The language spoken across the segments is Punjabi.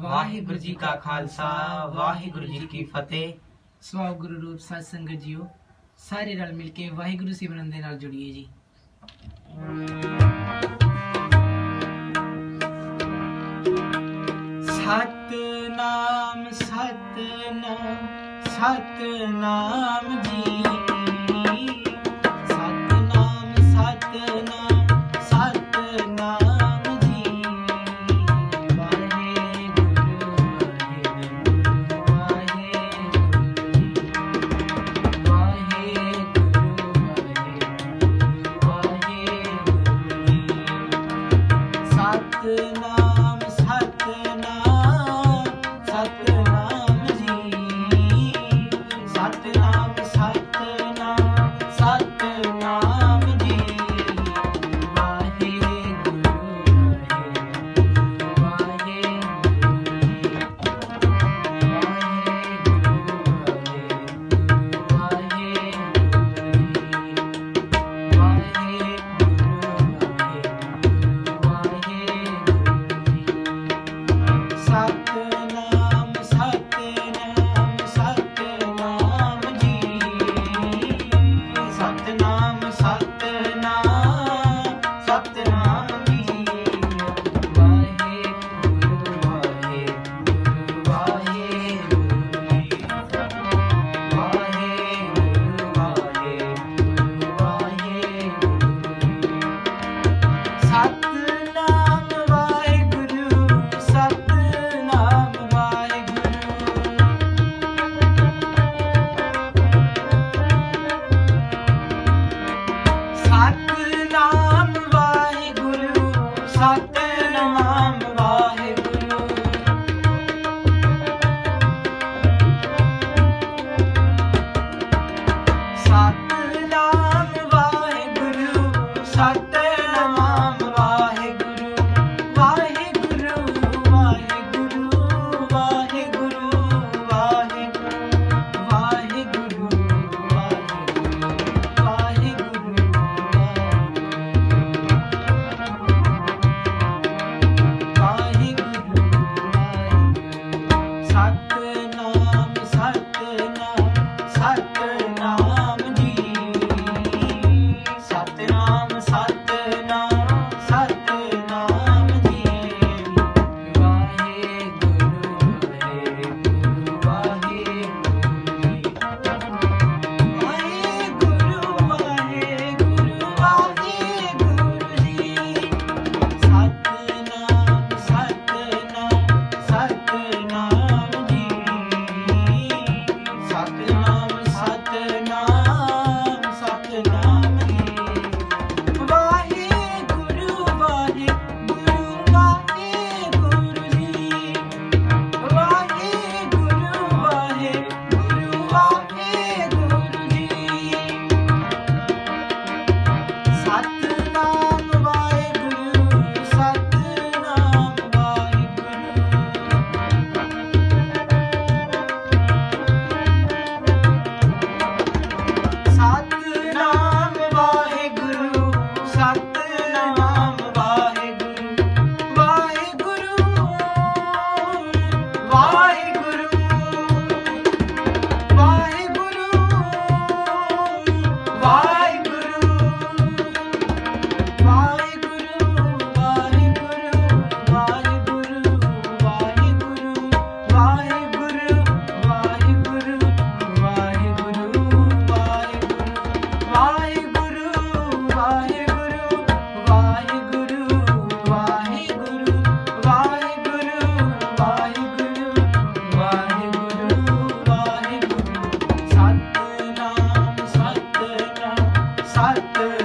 ਵਾਹਿਗੁਰੂ ਜੀ ਕਾ ਖਾਲਸਾ ਵਾਹਿਗੁਰੂ ਜੀ ਕੀ ਫਤਿਹ। ਸਵਾਗਤ ਗੁਰੂ ਰੂਪ ਸਾਧ ਸੰਗਤ ਜੀਓ ਸਾਰੇ ਰਲ ਮਿਲ ਕੇ ਵਾਹਿਗੁਰੂ ਸਿਮਰਨ ਦੇ ਨਾਲ ਜੁੜੀਏ ਜੀ। ਸਤਨਾਮ ਸਤਨਾਮ ਸਤਨਾਮ ਜੀ। Satya.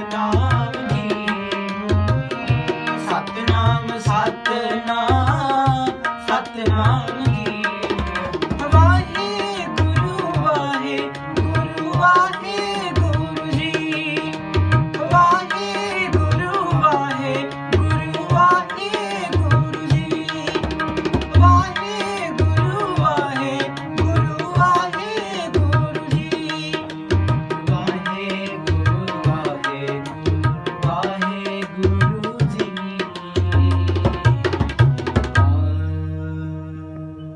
dog.